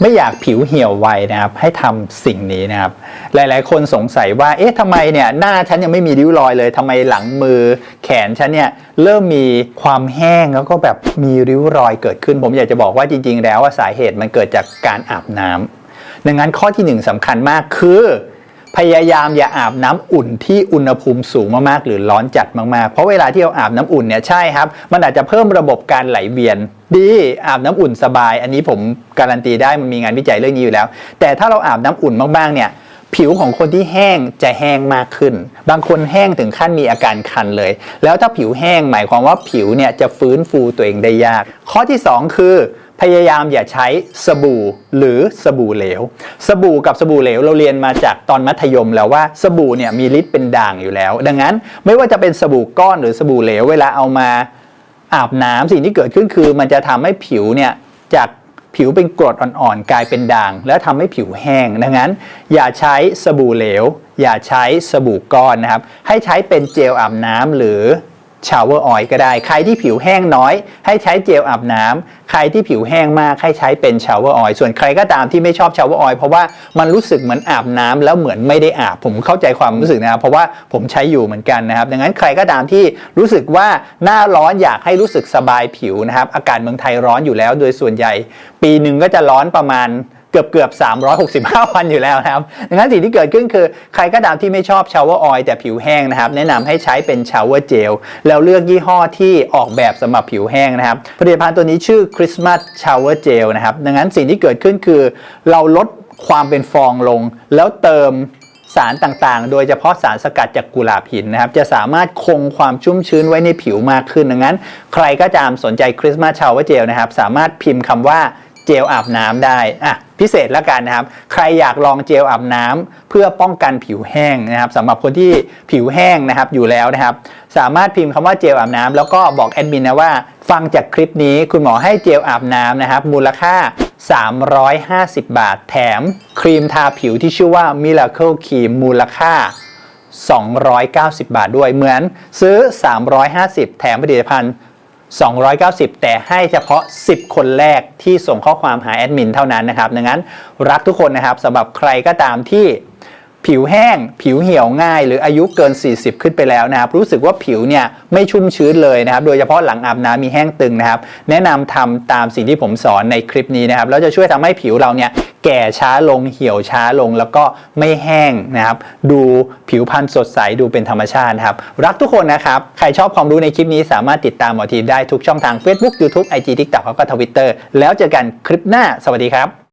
ไม่อยากผิวเหี่ยวไวนะครับ ให้ทำสิ่งนี้นะครับ หลายๆ คนสงสัยว่า เอ๊ะทำไมเนี่ยหน้าฉันยังไม่มีริ้วรอยเลยทำไมหลังมือ แขนฉันเนี่ยเริ่มมีความแห้งแล้วก็แบบมีริ้วรอยเกิดขึ้น ผมอยากจะบอกว่าจริง ๆ แล้วว่าสาเหตุมันเกิดจากการอาบน้ำดังนั้นข้อที่หนึ่งสำคัญมากคือพยายามอย่าอาบน้ำอุ่นที่อุณหภูมิสูงมากๆ หรือร้อนจัดมากๆ เพราะเวลาที่เราอาบน้ำอุ่นเนี่ยใช่ครับ มันอาจจะเพิ่มระบบการไหลเวียน ดีอาบน้ำอุ่นสบาย อันนี้ผมการันตีได้มันมีงานวิจัยเรื่องนี้อยู่แล้ว แต่ถ้าเราอาบน้ำอุ่นมากๆเนี่ยผิวของคนที่แห้งจะแห้งมากขึ้น บางคนแห้งถึงขั้นมีอาการคันเลย แล้วถ้าผิวแห้งหมายความว่าผิวเนี่ยจะฟื้นฟูตัวเองได้ยาก ข้อที่สองคือ พยายามอย่าใช้สบู่หรือสบู่เหลว สบู่กับสบู่เหลวเราเรียนมาจากตอนมัธยมแล้วว่าสบู่เนี่ยมีฤทธิ์เป็นด่างอยู่แล้ว ดังนั้นไม่ว่าจะเป็นสบู่ก้อนหรือสบู่เหลวเวลาเอามา อาบน้ำสิ่งที่เกิดขึ้นคือ มันจะทำให้ผิวเนี่ยจากผิวเป็นกรดอ่อนๆ กลายเป็นด่าง แล้วทำให้ผิวแห้ง ดังนั้น อย่าใช้สบู่เหลว อย่าใช้สบู่ก้อนนะครับ ให้ใช้เป็นเจลอาบน้ำหรือ ชาวเวอร์ออยล์ก็ได้ ใครที่ผิวแห้งน้อย ให้ใช้เจลอาบน้ำใครที่ผิวแห้งมากให้ใช้เป็นชาวเวอร์ออยล์ส่วนใครก็ตามที่ไม่ชอบชาวเวอร์ออยล์เพราะว่ามันรู้สึกเหมือนอาบน้ำแล้วเหมือนไม่ได้อาบผมเข้าใจความรู้สึกนะครับเพราะว่าผมใช้อยู่เหมือนกันนะครับ ดังนั้นใครก็ตามที่รู้สึกว่าหน้าร้อนอยากให้รู้สึกสบายผิวนะครับ อากาศเมืองไทยร้อนอยู่แล้ว โดยส่วนใหญ่ ปีหนึ่งก็จะร้อนประมาณ เกือบเกือบ365 วันอยู่แล้วนะครับดังนั้นสิ่งที่เกิดขึ้นคือ ใครก็ตามที่ไม่ชอบชาวเวอร์ออยล์แต่ผิวแห้งนะครับ แนะนำให้ใช้เป็นชาวเวอร์เจลแล้วเลือกยี่ห้อที่ออกแบบสำหรับผิวแห้งนะครับ ผลิตภัณฑ์ตัวนี้ชื่อ Christmas Shower Gel นะครับ ดังนั้นสิ่งที่เกิดขึ้นคือ เราลดความเป็นฟองลง แล้วเติมสารต่างๆ โดยเฉพาะสารสกัดจากกุหลาบหินนะครับ จะสามารถคงความชุ่มชื้นไว้ในผิวมากขึ้น ดังนั้น ใครก็ตามสนใจคริสต์มาสชาวเวอร์เจลนะครับ สามารถพิมพ์คำว่าเจลอาบน้ำได้อะ พิเศษแล้วกันนะครับ ใครอยากลองเจลอาบน้ำเพื่อป้องกันผิวแห้งนะครับสำหรับคนที่ผิวแห้งนะครับอยู่แล้วนะครับ สามารถพิมพ์คำว่าเจลอาบน้ำแล้วก็บอกแอดมินนะว่าฟังจากคลิปนี้คุณหมอให้เจลอาบน้ำนะครับ มูลค่า 350 บาทแถม ครีมทาผิวที่ชื่อว่า Miracle Cream มูลค่า 290 บาทด้วยเหมือนซื้อ 350 แถมผลิตภัณฑ์ 290 แต่ให้เฉพาะ 10 คนแรกที่ส่งข้อความหาแอดมินเท่านั้นนะครับ ดังนั้นรักทุกคนนะครับสำหรับใครก็ตามที่ผิวแห้ง ผิวเหี่ยวง่าย หรืออายุเกิน 40 ขึ้นไปแล้วนะครับ รู้สึกว่าผิวเนี่ยไม่ชุ่มชื้นเลยนะครับ โดยเฉพาะหลังอาบน้ำมีแห้งตึงนะครับ แนะนำทำตามสิ่งที่ผมสอนในคลิปนี้นะครับ แล้วจะช่วยทำให้ผิวเราเนี่ย แก่ช้าลงเหี่ยวช้าลงแล้วก็ไม่แห้งนะครับ ดูผิวพรรณสดใสดูเป็นธรรมชาตินะครับ รักทุกคนนะครับ ใครชอบความรู้ในคลิปนี้สามารถติดตามหมอทีมได้ทุกช่องทาง Facebook YouTube IG TikTok แล้วก็ Twitter แล้วเจอกันคลิปหน้า สวัสดีครับ